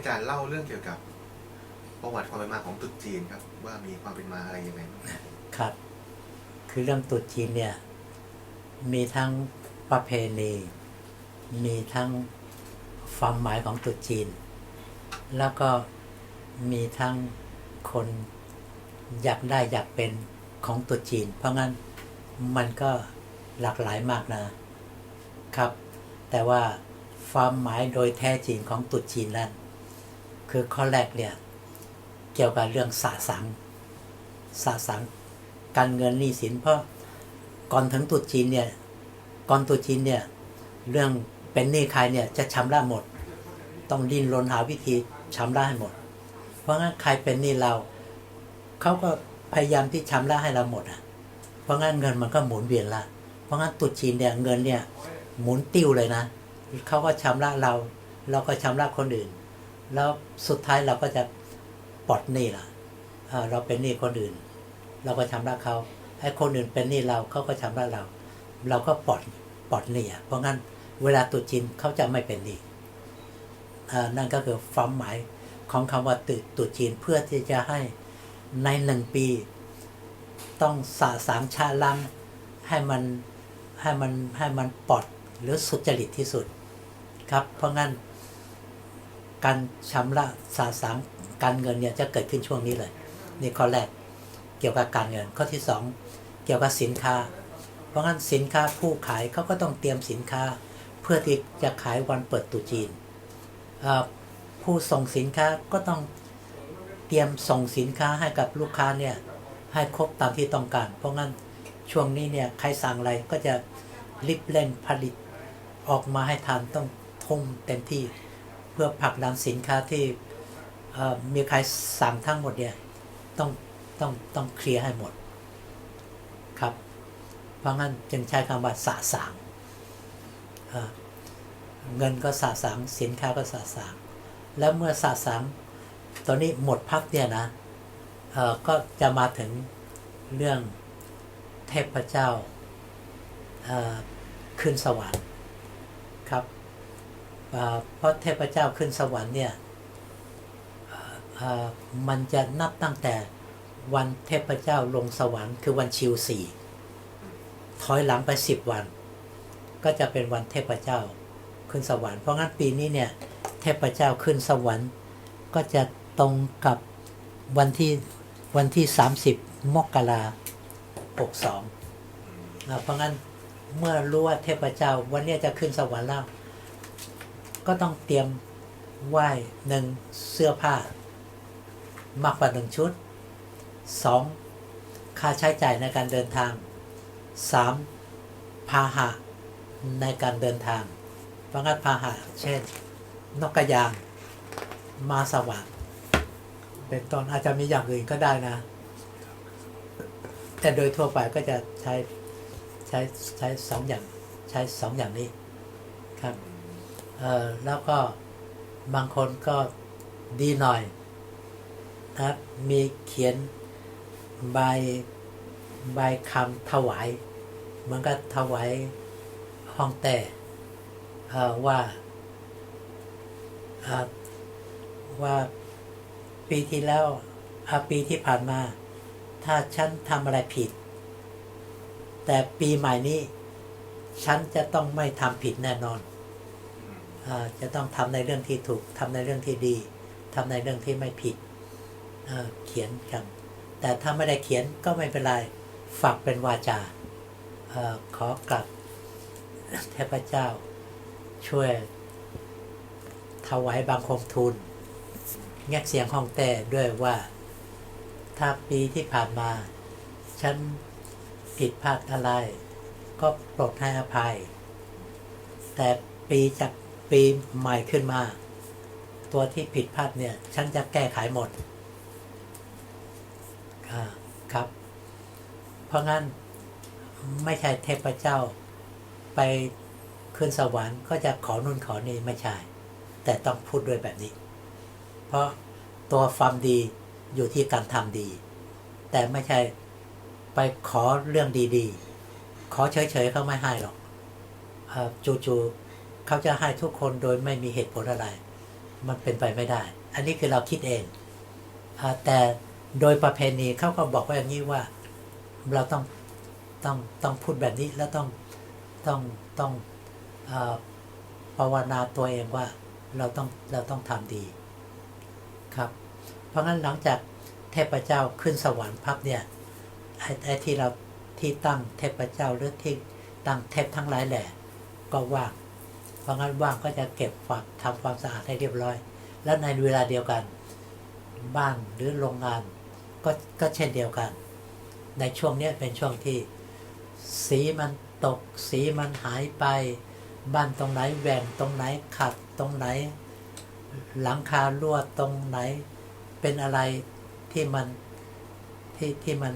อาจารย์เล่าเรื่องเกี่ยวกับ ประวัติความเป็นมาของตรุษจีนครับ ว่ามีความเป็นมาอะไรยังไงบ้างครับ คือเรื่องตรุษจีนเนี่ย มีทั้งประเพณี มีทั้งความหมายของตรุษจีน แล้วก็มีทั้งคนอยากได้อยากเป็นของตรุษจีน เพราะงั้นมันก็หลากหลายมากนะครับ แต่ว่าความหมายโดยแท้จริงของตรุษจีนนั้น คือข้อแรกเนี่ยเกี่ยวกับเรื่องสะสังสะสังการเงินหนี้สินเพราะก่อนถึงตรุษจีนเนี่ยก่อนตรุษจีนเนี่ยเรื่องเป็นหนี้ใครเนี่ยจะชำระหมด ต้องดิ้นรนหาวิธีชำระให้หมด เพราะงั้นใครเป็นหนี้เราเขาก็พยายามที่ชำระให้เราหมดอะ เพราะงั้นเงินมันก็หมุนเวียนละ เพราะงั้นตรุษจีนเนี่ยเงินเนี่ยหมุนติ้วเลยนะเขาก็ชำระเรา เราก็ชำระคนอื่น แล้วสุดท้ายเราก็จะปลดหนี้ละเอ่อเราเป็นหนี้คนอื่น เราก็ชำระเขาให้คนอื่นเป็นหนี้เราเขาก็ชำระเรา เราก็ปลดปลดหนี้อะเพราะงั้นเวลาตุจีนเขาจะไม่เป็นหนี้อ่านั่นก็คือความหมายของคำว่าตรุตุจีนเพื่อที่จะให้ในหนึ่งปี ต้องสะสางชาลังให้มันให้มันให้มันปลอดหรือสุจริตที่สุดครับเพราะงั้น การชำระสะสางการเงินเนี่ยจะเกิดขึ้นช่วงนี้เลยนี่ข้อแรกเกี่ยวกับการเงินข้อที่สองเกี่ยวกับสินค้า เพราะงั้นสินค้าผู้ขายเขาก็ต้องเตรียมสินค้า เพื่อที่จะขายวันเปิดตุจีน ผู้ส่งสินค้าก็ต้องเตรียมส่งสินค้าให้กับลูกค้าเนี่ยให้ครบตามที่ต้องการ เพราะงั้นช่วงนี้เนี่ยใครสั่งอะไรก็จะรีบเร่งผลิตออกมาให้ทันต้องทุ่มเต็มที่ พื่อผลักดันสินค้าที่มีใครสั่งทั้งหมดเนี่ยต้องต้องต้องเคลียร์ให้หมดครับ เพราะงั้นจึงใช้คำว่าสะสางเเงินก็สะสางสินค้าก็สะสางแล้วเมื่อสะสางตอนนี้หมดพักเนี่ยนะก็จะมาถึงเรื่องเทพเจ้าขึ้นสวรรค์ครับ เพราะเทพเจ้าขึ้นสวรรค์เนี่ยมันจะนับตั้งแต่วันเทพเจ้าลงสวรรค์คือวันชิวสี่ถอยหลังไปสิบวัน ก็จะเป็นวันเทพเจ้าขึ้นสวรรค์เพราะงั้นปีนี้เนี่ยเทพเจ้าขึ้นสวรรค์ ก็จะตรงกับวันที่วันที่ 30 มกราหกสองเพราะงั้นเมื่อรู้ว่าเทพเจ้าวันนี้จะขึ้นสวรรค์แล้ว ก็ต้องเตรียมไหว้หนึ่งเสื้อผ้ามากกว่าหนึ่งชุดสองค่าใช้จ่ายในการเดินทางสามพาหะในการเดินทางเพราะงั้นพาหะเช่น นกกระยาง มาสวรรค์เป็นต้นอาจจะมีอย่างอื่นก็ได้นะ แต่โดยทั่วไปก็จะใช้ใช้ใช้สองอย่างใช้สองอย่างนี้ เออแล้วก็บางคนก็ดีหน่อยนะครับมีเขียนใบใบคำถวายเหมือนกับถวายห้องแต่ว่าว่าปีที่แล้วปีที่ผ่านมา ถ้าฉันทำอะไรผิด แต่ปีใหม่นี้ ฉันจะต้องไม่ทำผิดแน่นอน จะต้องทำในเรื่องที่ถูกทำในเรื่องที่ดีทำในเรื่องที่ไม่ผิดเเขียนกันแต่ถ้าไม่ได้เขียนก็ไม่เป็นไรฝากเป็นวาจาออขอกลับเทพเจ้า ช่วยถวายบังคมทูลแงกเสียงห้องแต่ด้วยว่า ถ้าปีที่ผ่านมา ฉันผิดพลาดอะไร ก็โปรดให้อภัย แต่ปีจาก ปีใหม่ขึ้นมา ตัวที่ผิดพลาดเนี่ย ฉันจะแก้ไขหมดครับ เพราะงั้นไม่ใช่เทพเจ้าไปขึ้นสวรรค์ก็จะขอนู่นขอนี่ไม่ใช่ แต่ต้องพูดด้วยแบบนี้ เพราะตัวความดีอยู่ที่การทำดี แต่ไม่ใช่ไปขอเรื่องดีๆ ขอเฉยๆเขาไม่ให้หรอกจู่ๆ เขาจะให้ทุกคนโดยไม่มีเหตุผลอะไร มันเป็นไปไม่ได้ อันนี้คือเราคิดเอง แต่โดยประเพณีเขาก็บอกว่าอย่างนี้ว่าเราต้องต้องต้องพูดแบบนี้แล้วต้องต้องต้องอภาวนาตัวเองว่าเราต้องเราต้องทำดีครับ เพราะงั้นหลังจากเทพเจ้าขึ้นสวรรค์พับเนี่ยไอ้ไอ้ที่เราที่ตั้งเทพเจ้าหรือที่ตั้งเทพทั้งหลายแหละก็ว่าง เพราะงั้นว่างก็จะเก็บความทำความสะอาดให้เรียบร้อย แล้วในเวลาเดียวกัน บ้านหรือโรงงานก็ก็เช่นเดียวกัน ในช่วงนี้เป็นช่วงที่ สีมันตก สีมันหายไป บ้านตรงไหนแหว่งตรงไหนขัดตรงไหน หลังคารั่วตรงไหน เป็นอะไรที่มันที่ที่มัน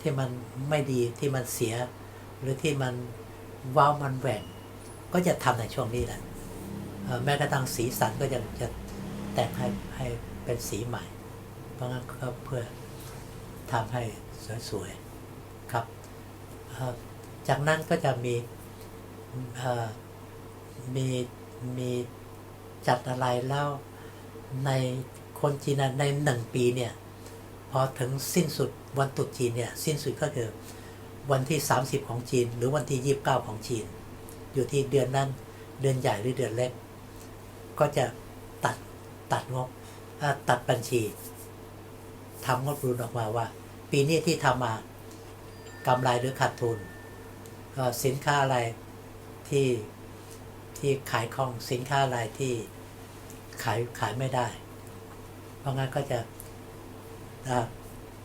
ที่มันไม่ดีที่มันเสีย หรือที่มันว้าวมันแหว่ง ก็จะทำในช่วงนี้แหละแม้กระทั่งสีสันก็จะจะแต่งให้ให้เป็นสีใหม่ เพราะงั้นก็เพื่อทำให้สวยๆครับ จากนั้นก็จะมีมีมีจัดอะไรแล้วในคนจีนในหนึ่งปีเนี่ยพอถึงสิ้นสุดวันตรุษจีนเนี่ยสิ้นสุดก็คือวันที่ 30 ของจีน หรือวันที่ 29 ของจีน อยู่ที่เดือนนั้น เดือนใหญ่หรือเดือนเล็ก ก็จะตัดตัดงบตัดบัญชีทำงบรุนออกมาว่า ปีนี้ที่ทำมากำไรหรือขาดทุนเอ่อสินค้าอะไรที่ที่ขายของสินค้าอะไรที่ขายขายไม่ได้ เพราะงั้นก็จะ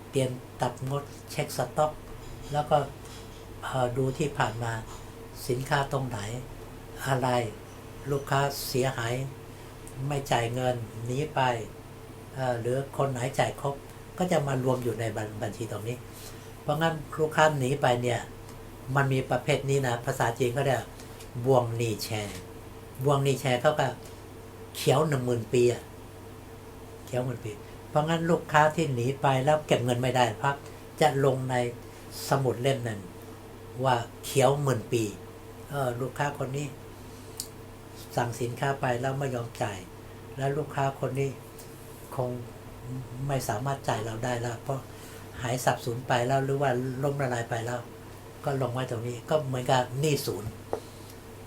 เตรียมตัดงดเช็คสต็อก แล้วก็ดูที่ผ่านมา สินค้าตรงไหน อะไร ลูกค้าเสียหาย ไม่จ่ายเงินหนีไปหรือคนไหนจ่ายครบก็จะมารวมอยู่ในบัญบัญชีตรงนี้ เพราะงั้นลูกค้าหนีไปเนี่ยมันมีประเภทนี้นะภาษาจีนก็เรียกบวงหนีแชร์บวงหนีแชร์เขาก็เขียวหนึ่งหมื่นปีอะเขียวหมื่นปี เพราะงั้นลูกค้าที่หนีไปแล้วเก็บเงินไม่ได้พักจะลงในสมุดเล่มหนึ่งว่าเขียวหมื่นปี เออลูกค้าคนนี้ สั่งสินค้าไปแล้วไม่ยอมจ่าย แล้วลูกค้าคนนี้คงไม่สามารถจ่ายเราได้แล้ว เพราะหายสับสูญไปแล้วหรือว่าล้มละลายไปแล้ว ก็ลงไว้ตรงนี้ก็เหมือนกับหนี้ศูนย์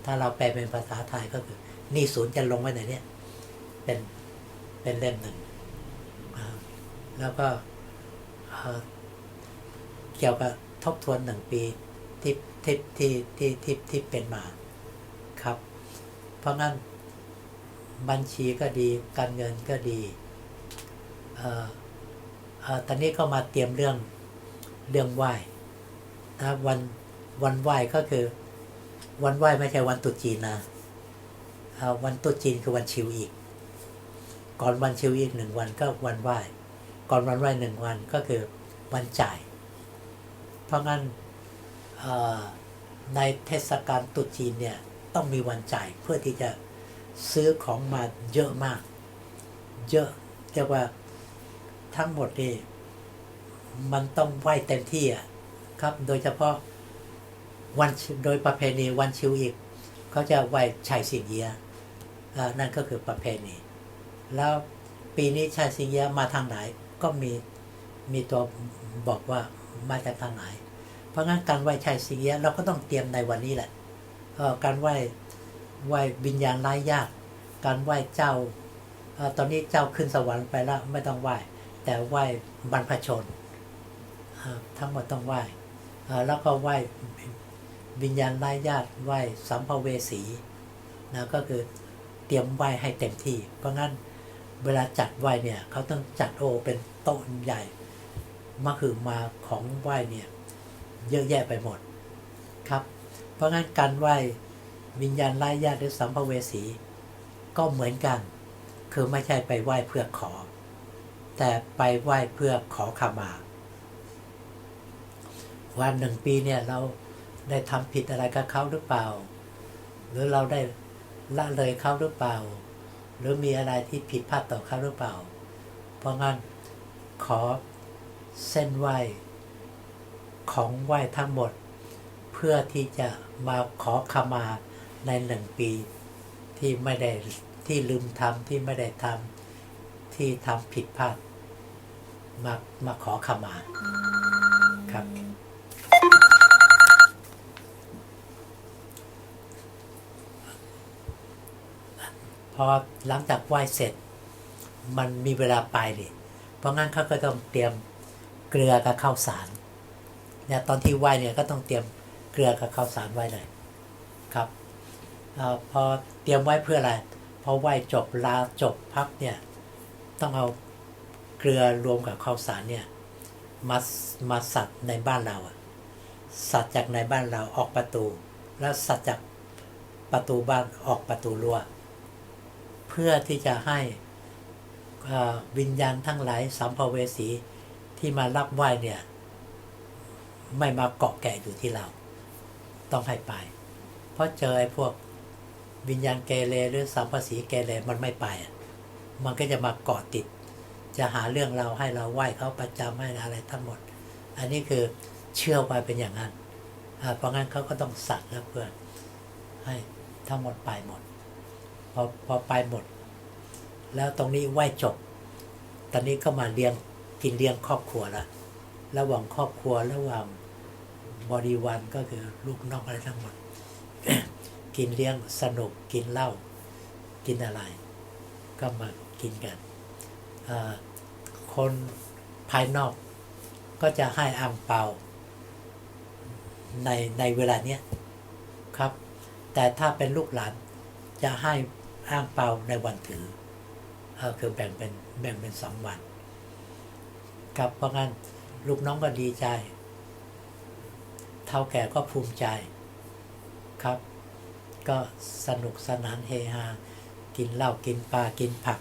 ถ้าเราแปลเป็นภาษาไทยก็คือหนี้ศูนย์จะลงไว้ในเนี้ยเป็นเป็นเล่มหนึ่งแล้วก็เกี่ยวกับทบทวนหนึ่งปีที่ ที่ที่ที่ที่ที่เป็นมาครับ เพราะงั้นบัญชีก็ดีการเงินก็ดีเอ่อเอ่อตอนนี้ก็มาเตรียมเรื่องเรื่องไหว้นะวันวันไหว้ก็คือ วันไหว้ไม่ใช่วันตุจีนนะวันตุจีนคือวันชิวอีก ก่อนวันชิวอีกหนึ่งวันก็วันไหว้ ก่อนวันไหว้หนึ่งวันก็คือวันจ่าย เพราะงั้น ในเทศกาลตรุษจีนเนี่ยต้องมีวันจ่ายเพื่อที่จะซื้อของมาเยอะมาก เยอะเรียกว่าทั้งหมดนี่มันต้องไหวเต็มที่อะครับ โดยเฉพาะวันโดยประเพณีวันชิวอีกเขาจะไหวชัยสิงเยีย่นั่นก็คือประเพณี แล้วปีนี้ชัยสิงเยียมาทางไหนก็มีมีตัวบอกว่ามาจากทางไหน เพราะงั้นการไหว้ชัยสิงเยียเราก็ต้องเตรียมในวันนี้แหละการไหว้ไหว้วิญญาณไร้ญาติการไหว้เจ้า ตอนนี้เจ้าขึ้นสวรรค์ไปแล้วไม่ต้องไหว้ แต่ไหว้บรรพชน ทั้งหมดต้องไหว้ แล้วก็ไหว้วิญญาณไร้ญาติไหว้สัมภเวสีนะก็คือเตรียมไหว้ให้เต็มที่ เพราะงั้นเวลาจัดไหว้เนี่ยเขาต้องจัดโอเป็นโต๊ะใหญ่มาคือมาของไหว้เนี่ย เยอะแยะไปหมดครับ เพราะงั้นการไหว้วิญญาณไร้ญาติหรือสัมภเวสี ก็เหมือนกัน คือไม่ใช่ไปไหว้เพื่อขอ แต่ไปไหว้เพื่อขอขมา วันหนึ่งปีเนี่ยเราได้ทำผิดอะไรกับเขาหรือเปล่า หรือเราได้ละเลยเขาหรือเปล่า หรือมีอะไรที่ผิดพลาดต่อเขาหรือเปล่า เพราะงั้นขอเส้นไหว้ ของไหว้ทั้งหมด เพื่อที่จะมาขอขมาในหนึ่งปี ที่ไม่ได้ที่ลืมทำที่ไม่ได้ทำที่ทำผิดพลาดมามาขอขมาครับพอหลังจากไหว้เสร็จ มันมีเวลาไปดิเพราะงั้นเขาก็ต้องเตรียมเกลือกับข้าวสาร เนี่ยตอนที่ไหว้เนี่ยก็ต้องเตรียมเกลือกับข้าวสารไว้เลยครับอพอเตรียมไว้เพื่ออะไรพอไหว้จบลาจบพักเนี่ยต้องเอาเกลือรวมกับข้าวสารเนี่ยมามาสัตว์ในบ้านเราอะสัตว์จากในบ้านเราออกประตู แล้วสัตว์จากประตูบ้านออกประตูรั้วเพื่อที่จะให้วิญญาณทั้งหลายสัมภเวสีที่มารับไหว้เนี่ย ไม่มาเกาะแกะอยู่ที่เรา ต้องให้ไป เพราะเจอไอ้พวกวิญญาณเกเรหรือสัมภสีเกเรมันไม่ไปอะมันก็จะมาเกาะติด จะหาเรื่องเราให้เราไหว้เขาประจำให้อะไรทั้งหมด อันนี้คือเชื่อไว้เป็นอย่างนั้น เพราะงั้นเขาก็ต้องสัตว์แล้วเพื่อให้ทั้งหมดไปหมด พอพอไปหมด แล้วตรงนี้ไหว้จบ ตอนนี้ก็มาเลี้ยงกินเลี้ยงครอบครัวละระหว่างครอบครัวระหว่าง บริวารก็คือลูกน้องอะไรทั้งหมด กินเลี้ยงสนุกกินเหล้ากินอะไร ก็มากินกันคนภายนอกก็จะให้อ่างเปาในในเวลาเนี้ยครับ แต่ถ้าเป็นลูกหลานจะให้อ้างเปาในวันถืออคือแบ่งเป็นแบ่งเป็นสองวันครับเพราะงั้นลูกน้องก็ดีใจ ท่าแก่ก็ภูมิใจครับ ก็สนุกสนานเฮฮากินเหล้ากินปลากินผัก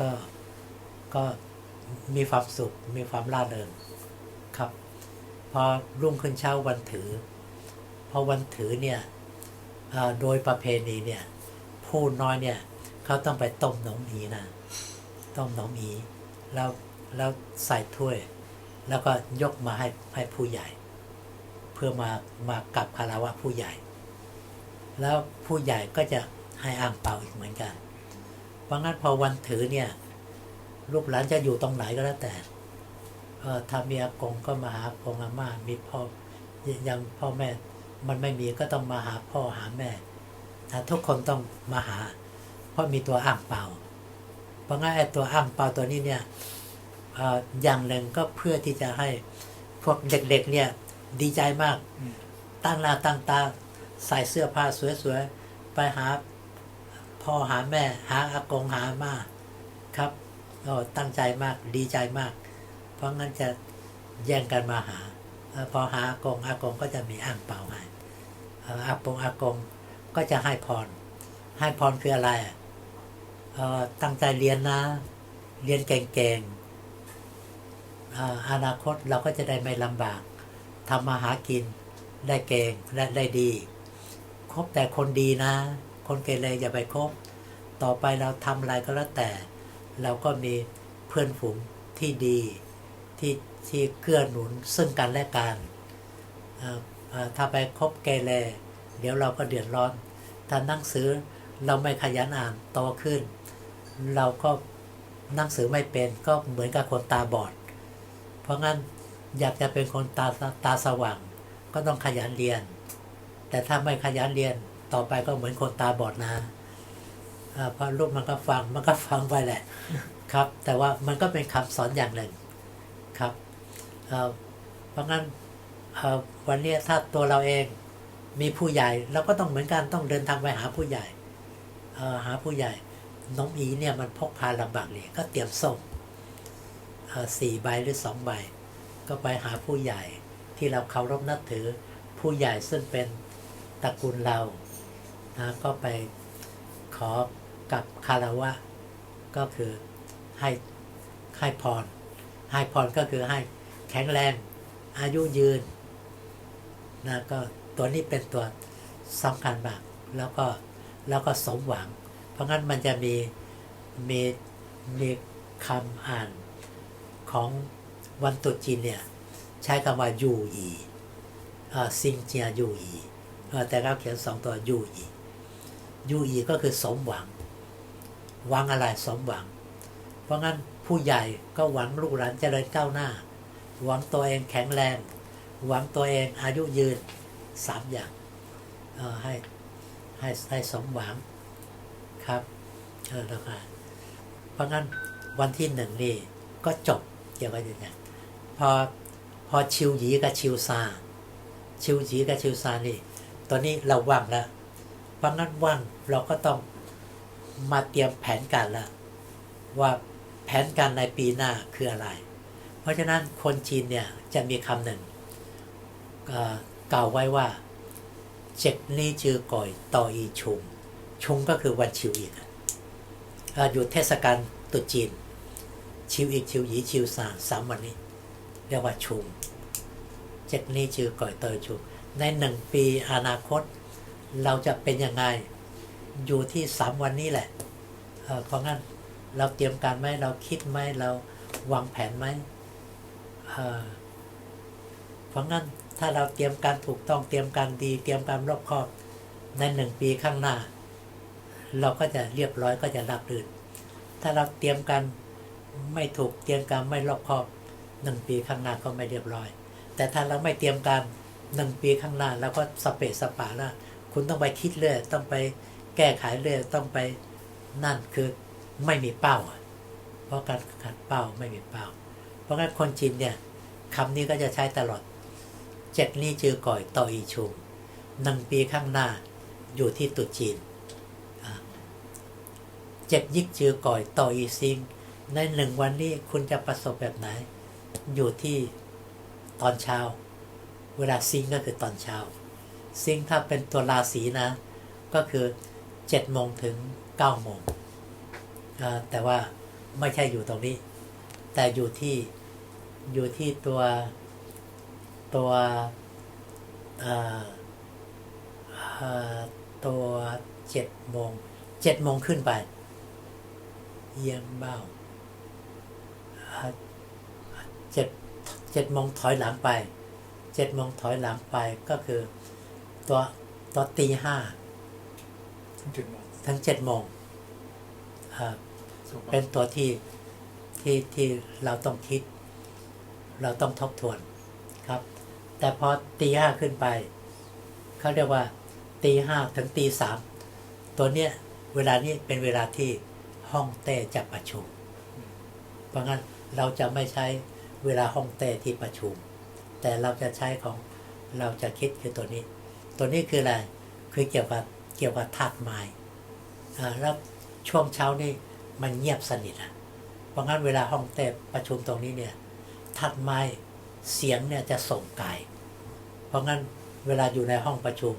ก็ก็มีความสุขมีความร่าเริงครับ พอรุ่งขึ้นเช้าวันถือ พอวันถือเนี่ยโดยประเพณีเนี่ยผู้น้อยเนี่ยเขาต้องไปต้มหนมอีนะต้มหนมอีแล้วแล้วใส่ถ้วย แล้วก็ยกมาให้ให้ผู้ใหญ่ เพื่อมามากับคารวะผู้ใหญ่ แล้วผู้ใหญ่ก็จะให้อ่างเปล่าอีกเหมือนกัน เพราะงั้นพอวันถือเนี่ยลูกหลานจะอยู่ตรงไหนก็แล้วแต่เออถ้ามีอากงก็มาหาอากงอาม่ามีพ่อยังพ่อแม่มันไม่มีก็ต้องมาหาพ่อหาแม่ทุกคนต้องมาหา เพราะมีตัวอ่างเปล่า เพราะงั้นไอ้ตัวอ่างเปล่าตัวนี้เนี่ยอออย่างหนึ่งก็เพื่อที่จะให้พวกเด็กๆเนี่ย ดีใจมาก ตั้งหน้าตั้งตาใส่เสื้อผ้าสวยๆ ไปหาพ่อหาแม่ หาอากงหามาครับโอ้ตั้งใจมากดีใจมาก เพราะงั้นจะแย่งกันมาหา พอหาอากงอากงก็จะมีอ่างเปล่าให้อากงอากงก็จะให้พร ให้พรคืออะไรตั้งใจเรียนนะ เรียนเก่งๆออนาคตเราก็จะได้ไม่ลำบาก ทำมาหากิน ได้เก่งและได้ดี คบแต่คนดีนะ คนเกเรอย่าไปคบ ต่อไปเราทำอะไรก็แล้วแต่ เราก็มีเพื่อนฝูงที่ดีที่ที่เกื้อหนุนซึ่งกันและกันถ้าไปคบเกเรเดี๋ยวเราก็เดือดร้อน ถ้านั่งสือเราไม่ขยันอ่านโตขึ้น เราก็นั่งสือไม่เป็นก็เหมือนกับคนตาบอด เพราะงั้น อยากจะเป็นคนตาตาสว่าง ก็ต้องขยันเรียน แต่ถ้าไม่ขยันเรียนต่อไปก็เหมือนคนตาบอดนะอ่าเพราะลูกมันก็ฟังมันก็ฟังไปแหละครับ แต่ว่ามันก็เป็นคำสอนอย่างหนึ่งครับเเพราะงั้นวันนี้ถ้าตัวเราเองมีผู้ใหญ่เราก็ต้องเหมือนกันต้องเดินทางไปหาผู้ใหญ่หาผู้ใหญ่น้องอีเนี่ยมันพกพาลำบากเลยก็เตรียมส่งสี่ใบหรือสองใบ ก็ไปหาผู้ใหญ่ที่เราเคารพนับถือผู้ใหญ่ซึ่งเป็นตระกูลเรานะก็ไปขอกับคารวะ ก็คือให้ให้พร ให้พรก็คือให้แข็งแรง อายุยืนนะก็ตัวนี้เป็นตัวสำคัญมาก แล้วก็แล้วก็สมหวัง เพราะงั้นมันจะมีมีมีคำอ่านของ วันตุจีนเนี่ย ใช้คำว่ายูอีซิงเจียยูอีแต่เขาเขียนสองตัวยูอียูอีก็คือสมหวัง หวังอะไรสมหวัง เพราะงั้นผู้ใหญ่ก็หวังลูกหลานเจริญก้าวหน้า หวังตัวเองแข็งแรง หวังตัวเองอายุยืนสามอย่างให้ให้ให้สมหวังครับเออแล้วก็เพราะงั้นวันที่หนึ่งนี่ก็จบเกี่ยวกับอย่างนี้ พอพอชิวหยีกับชิวซาชิวหยีกับชิวซานี่ตอนนี้เราว่างแล้วเพราะงั้นว่างเราก็ต้องมาเตรียมแผนการแล้วว่าแผนการในปีหน้าคืออะไร เพราะฉะนั้นคนจีนเนี่ยจะมีคำหนึ่งเกล่าวไว้ว่าเจ็กนี่จือก่อยต่ออีชุง ชุงก็คือวันชิวอีกอยู่เทศกาลตุจีน ชิวอีกชิวหยีชิวซาสามวันนี้ เรียกว่าชุงเจ็กนี่จือก่อยเต่ออีชุงในหนึ่งปีอนาคต เราจะเป็นยังไงอยู่ที่สามวันนี้แหละเเพราะงั้นเราเตรียมการไหมเราคิดไหมเราวางแผนไหมเเพราะงั้นถ้าเราเตรียมการถูกต้องเตรียมการดีเตรียมการรอบคอบในหนึ่งปีข้างหน้า เราก็จะเรียบร้อยก็จะรับรื่นถ้าเราเตรียมการไม่ถูกเตรียมการไม่รอบคอบ หนึ่งปีข้างหน้าก็ไม่เรียบร้อย แต่ถ้าเราไม่เตรียมการหนึ่งปีข้างหน้าเราก็สเปะสปะแล้วคุณต้องไปคิดเรื่อยต้องไปแก้ไขเรื่อยต้องไปนั่นคือไม่มีเป้า เพราะการขัดเป้าไม่มีเป้า เพราะงั้นคนจีนเนี่ยคำนี้ก็จะใช้ตลอดเจ็ดนี่จือก่อยต่ออีชุมหนึ่งปีข้างหน้าอยู่ที่ตุจีนเจ็ดยิกจือก่อยต่ออีซิง ในหนึ่งวันนี้คุณจะประสบแบบไหน อยู่ที่ตอนเช้า เวลาซิงก็คือตอนเช้า ซิงถ้าเป็นตัวราศีนะ ก็คือเจ็ดโมงถึงเก้าโมงแต่ว่าไม่ใช่อยู่ตรงนี้ แต่อยู่ที่อยู่ที่ตัวตัวตัวเจ็ดโมงเจ็ดโมงขึ้นไป เยี่ยมเบ่า เจ็ดเจ็ดโมงถอยหลังไปเจ็ดโมงถอยหลังไปก็คือตัวตัวตีห้าถึงจุดโมงถึงเจ็ดโมงอ่าถูกเป็นตัวที่ที่ที่เราต้องคิด เราต้องทบทวนครับ แต่พอตีห้าขึ้นไปเขาเรียกว่าตีห้าถึงตีสามตัวเนี้ยเวลานี้เป็นเวลาที่ห้องเต้จะประชุม เพราะงั้นเราจะไม่ใช้ เวลาห้องเต้ที่ประชุม แต่เราจะใช้ของเราจะคิดคือตัวนี้ ตัวนี้คืออะไรคือเกี่ยวกับเกี่ยวกับธาตุไม้แล้วช่วงเช้านี่มันเงียบสนิทอะเพราะงั้นเวลาห้องเต้ประชุมตรงนี้เนี่ยธาตุไม้เสียงเนี่ยจะส่งไกลเพราะงั้นเวลาอยู่ในห้องประชุม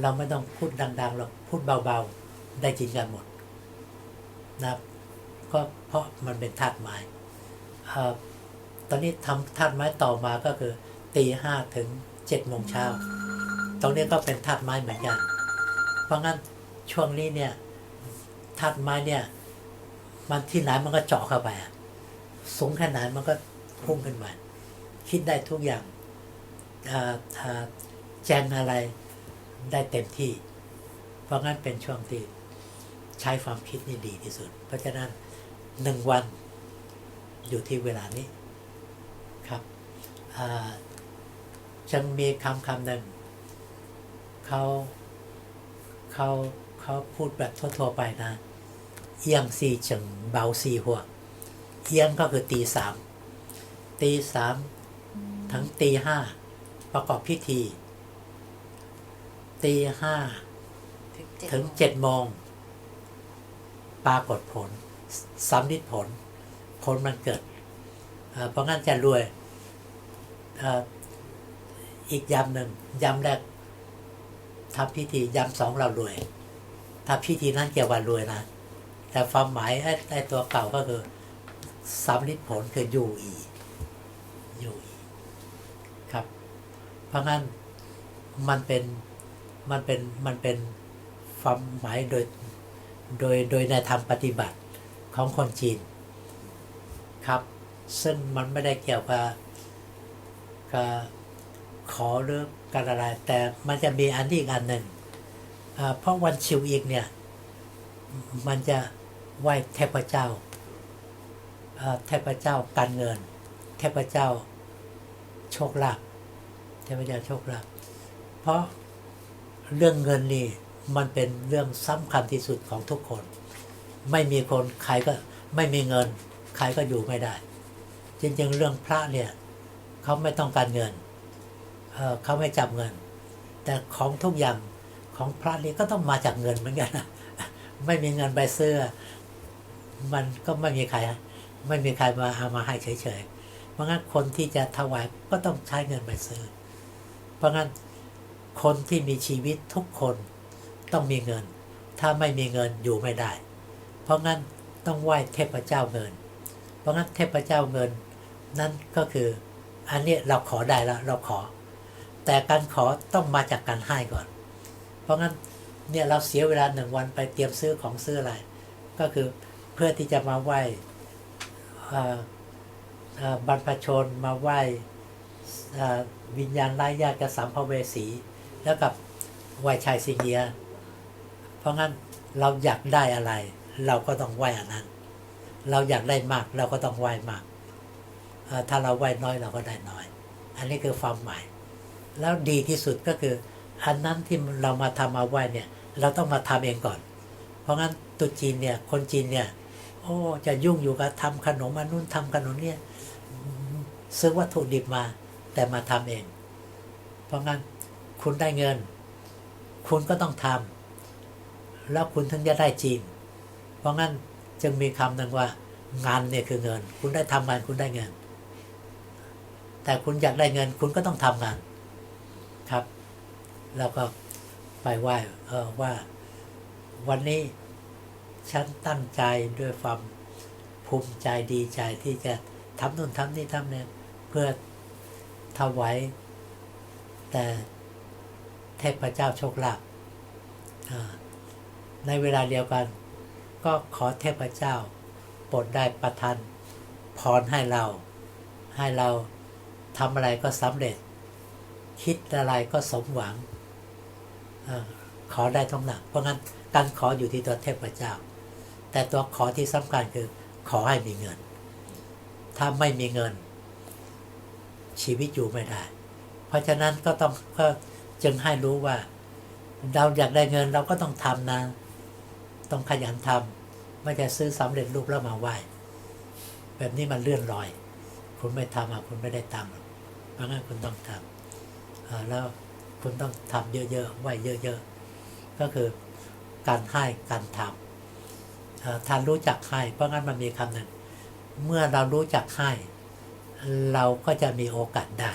เราไม่ต้องพูดดังๆหรอกพูดเบาๆได้ยินกันหมดนะครับก็เพราะมันเป็นธาตุไม้เอ่อ ตอนนี้ทำธาตุไม้ต่อมาก็คือตีห้าถึงเจ็ดโมงเช้า ตรงนี้ก็เป็นธาตุไม้เหมือนกัน เพราะงั้นช่วงนี้เนี่ยธาตุไม้เนี่ย มันที่ไหนมันก็เจาะเข้าไปสูงแค่ไหนมันก็พุ่งขึ้นมา คิดได้ทุกอย่างาาแจงอะไรได้เต็มที่ เพราะงั้นเป็นช่วงที่ใช้ความคิดนี่ดีที่สุด เพราะฉะนั้นหนึ่งวันอยู่ที่เวลานี้ จะมีคำคำหนึ่งเขาเขาเขาพูดแบบทั่วๆไปนะเอียงสี่เฉิงเบาสี่หัวเอียงก็คือตีสามตีสามทั้งตีห้าประกอบพิธี ตีห้าถึงเจ็ดโมงปรากฏผลสำลิดผล ผลมันเกิดเออเพราะงั้นจะรวย อีกยำหนึ่งยำแรกทำพิธียำสองเรารวยถ้าพิธีนั้นเกี่ยวกับรวยนะ แต่ความหมายไอ้ตัวเก่าก็คือสำลิดผลคือยูอียูอีครับ เพราะงั้นมันเป็นมันเป็นมันเป็นความหมายโดยโดยโดยในธรรมปฏิบัติของคนจีนครับ ซึ่งมันไม่ได้เกี่ยวกับ กับขอหรือการอะไรแต่มันจะมีอันที่อีกอันหนึ่งเพราะวันชิวอีกเนี่ย มันจะไหว้เทพเจ้าเอ่อเทพเจ้าการเงิน เทพเจ้าโชคลาภเทพเจ้าโชคลาภเพราะเรื่องเงินนี่มันเป็นเรื่องสำคัญที่สุดของทุกคน ไม่มีคนใครก็ไม่มีเงิน ใครก็อยู่ไม่ได้ จริงๆ เรื่องพระเนี่ย เขาไม่ต้องการเงินเเขาไม่จับเงิน แต่ของทุกอย่างของพระนี่ก็ต้องมาจากเงินเหมือนกันนะไม่มีเงินไปซื้อ มันก็ไม่มีใคร ไม่มีใครมาเอามาให้เฉยๆ เพราะงั้นคนที่จะถวายก็ต้องใช้เงินไปซื้อ เพราะงั้นคนที่มีชีวิตทุกคนต้องมีเงิน ถ้าไม่มีเงินอยู่ไม่ได้ เพราะงั้นต้องไหว้เทพเจ้าเงิน เพราะงั้นเทพเจ้าเงิน นั่นก็คือ อันนี้เราขอได้แล้วเราขอ แต่การขอต้องมาจากการให้ก่อน เพราะงั้นเนี่ยเราเสียเวลาหนึ่งวันไปเตรียมซื้อของซื้ออะไร ก็คือเพื่อที่จะมาไหว้บรรพชนมาไหว้วิญญาณไร้ญาติกบสัมภเวสี แล้วกับไหว้ชายสิงเอียเพราะงั้นเราอยากได้อะไร เราก็ต้องไหว้อันนั้น เราอยากได้มากเราก็ต้องไหว้มาก ถ้าเราไหวน้อยเราก็ได้น้อย อันนี้คือความหมาย แล้วดีที่สุดก็คือ อันนั้นที่เรามาทำมาไหวเนี่ย เราต้องมาทำเองก่อน เพราะงั้นตุจีนเนี่ยคนจีนเนี่ยโอ้จะยุ่งอยู่กับทำขนมอันนู้นทำขนมเนี่ยซื้อวัตถุดิบมาแต่มาทำเอง เพราะงั้นคุณได้เงิน คุณก็ต้องทำแล้วคุณถึงจะได้จริง เพราะงั้นจึงมีคำหนึ่งว่างานเนี่ยคือเงิน คุณได้ทำงานคุณได้เงิน แต่คุณอยากได้เงินคุณก็ต้องทำงานครับ แล้วก็ไปไหว้เออว่า วันนี้ฉันตั้งใจด้วยความภูมิใจดีใจที่จะทำนู่นทำนี่ทำเนี่ยเพื่อถวายแต่เทพเจ้าโชคลาภในเวลาเดียวกัน ก็ขอเทพเจ้าโปรดได้ประทานพรให้เรา ให้เรา ทำอะไรก็สำเร็จ คิดอะไรก็สมหวังอขอได้ทั้งหนักเพราะงั้นการขออยู่ที่ตัวเทพเจ้า แต่ตัวขอที่สำคัญคือขอให้มีเงิน ถ้าไม่มีเงิน ชีวิตอยู่ไม่ได้ เพราะฉะนั้นก็ต้องก็จึงให้รู้ว่า เราอยากได้เงินเราก็ต้องทำนะ ต้องขยันทำไม่จะซื้อสำเร็จรูปแล้วมาไหว้แบบนี้มันเลื่อนลอย คุณไม่ทำอะคุณไม่ได้ตังค์ เพราะงั้นคุณต้องทำแล้วคุณต้องทำเยอะๆไหวเยอะๆ ก็คือการให้การทำอ่าถ้ารู้จักให้ เพราะงั้นมันมีคำหนึ่ง เมื่อเรารู้จักให้ เราก็จะมีโอกาสได้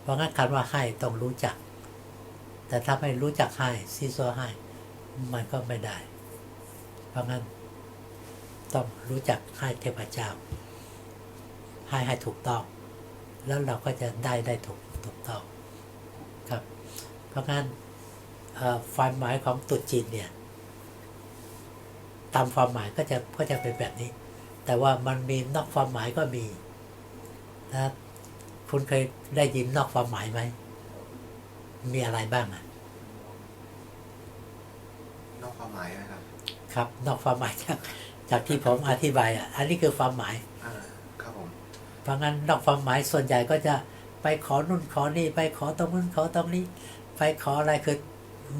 เพราะงั้นคำว่าให้ต้องรู้จัก แต่ถ้าไม่รู้จักให้ซีซัวให้ มันก็ไม่ได้ เพราะงั้นต้องรู้จักให้เทพเจ้า ให้ให้ถูกต้อง แล้วเราก็จะได้ได้ถูกถูกต้องครับ เพราะงั้นเอ่อความหมายของตรุษจีนเนี่ยตามความหมายก็จะก็จะเป็นแบบนี้ แต่ว่ามันมีนอกความหมายก็มีนะคุณเคยได้ยินนอกความหมายไหมมีอะไรบ้างอะนอกความหมายนะครับ ครับ นอกความหมายจากจากที่ผมอธิบายอะ อันนี้คือความหมายอ่าครับผม เพราะงั้นนอกความหมายส่วนใหญ่ก็จะไปขอนู่นขอนี่ไปขอตรงนู้นขอตรงนี้ ไปขออะไรคือ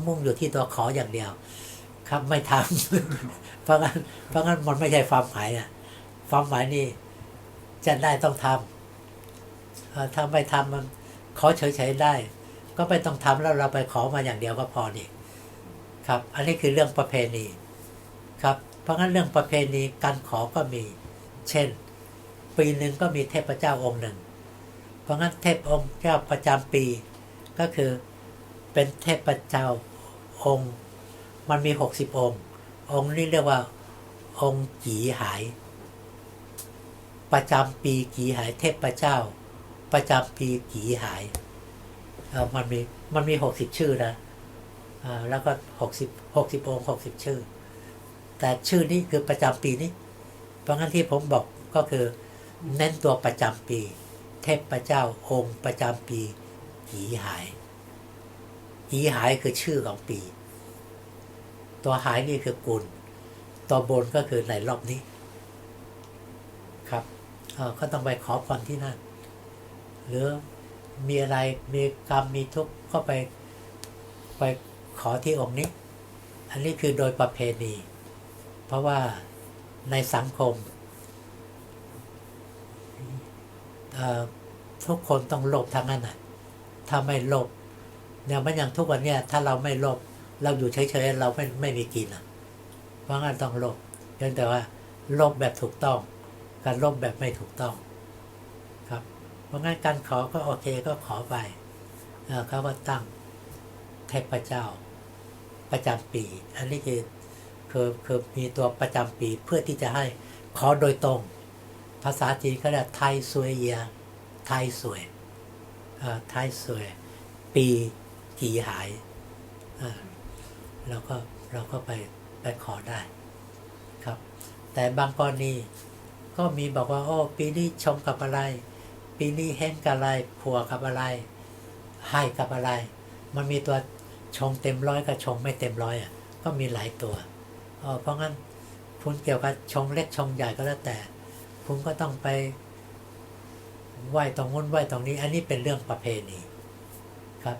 มุ่งอยู่ที่ตัวขออย่างเดียว ครับไม่ทำเพราะงั้นเพราะงั้นมันไม่ใช่ความหมายอะความหมายนี่จะได้ต้องทำถ้าไม่ทำมันขอเฉยๆได้ ก็ไม่ต้องทำแล้วเราไปขอมาอย่างเดียวก็พอนี่ครับ อันนี้คือเรื่องประเพณีครับ เพราะงั้นเรื่องประเพณีการขอก็มี เช่น ปีหนึ่งก็มีเทพเจ้าองค์หนึ่ง เพราะงั้นเทพองค์เจ้าประจำปี ก็คือเป็นเทพเจ้าองค์ มันมีหกสิบองค์ องค์นี้เรียกว่าองค์กีหาย ประจำปีกีหายเทพเจ้า ประจำปีกีหายเอ่อมันมีมันมีหกสิบชื่อนะอ่าแล้วก็หกสิบหกสิบองค์หกสิบชื่อ แต่ชื่อนี้คือประจำปีนี้ เพราะงั้นที่ผมบอกก็คือ เน้นตัวประจำปี เทพพระเจ้าองค์ประจำปีหีหาย หีหายคือชื่อของปี ตัวหายนี่คือกุลตัวบนก็คือในรอบนี้ ครับเอ่อก็ต้องไปขอพรที่นั่น หรือมีอะไรมีกรรมมีทุกข์ก็ไปไปขอที่องค์นี้ อันนี้คือโดยประเพณี เพราะว่าในสังคมเอ่อ ทุกคนต้องโลภทั้งนั้นนะถ้าไม่โลภเนี่ยมันอย่างทุกวันเนี่ยถ้าเราไม่โลภเราอยู่เฉยๆเราไม่ไม่มีกินอะ เพราะงั้นต้องโลภเพียงแต่ว่าโลภแบบถูกต้อง การโลภแบบไม่ถูกต้อง ครับ เพราะงั้นการขอก็โอเคก็ขอไปเขาก็ตั้งเทพเจ้าประจำปี อันนี้คือคือคือมีตัวประจำปีเพื่อที่จะให้ขอโดยตรง ภาษาจีนก็เรียกไทยสวยเยียไทยสวยเอ่อไทยสวย ปีกี่หายเราก็เราก็ไปไปขอได้ครับ แต่บางกรณีก็มีบอกว่า โอ้ ปีนี้ชงกับอะไร ปีนี้แห้งกับอะไรผัวกับอะไร ให้กับอะไร มันมีตัวชงเต็มร้อยกับชงไม่เต็มร้อยอะก็มีหลายตัวเออเพราะงั้นคุณเกี่ยวกับชงเล็กชงใหญ่ก็แล้วแต่ คุณก็ต้องไปไหว้ตรงนู้นไหว้ตรงนี้ อันนี้เป็นเรื่องประเพณีครับ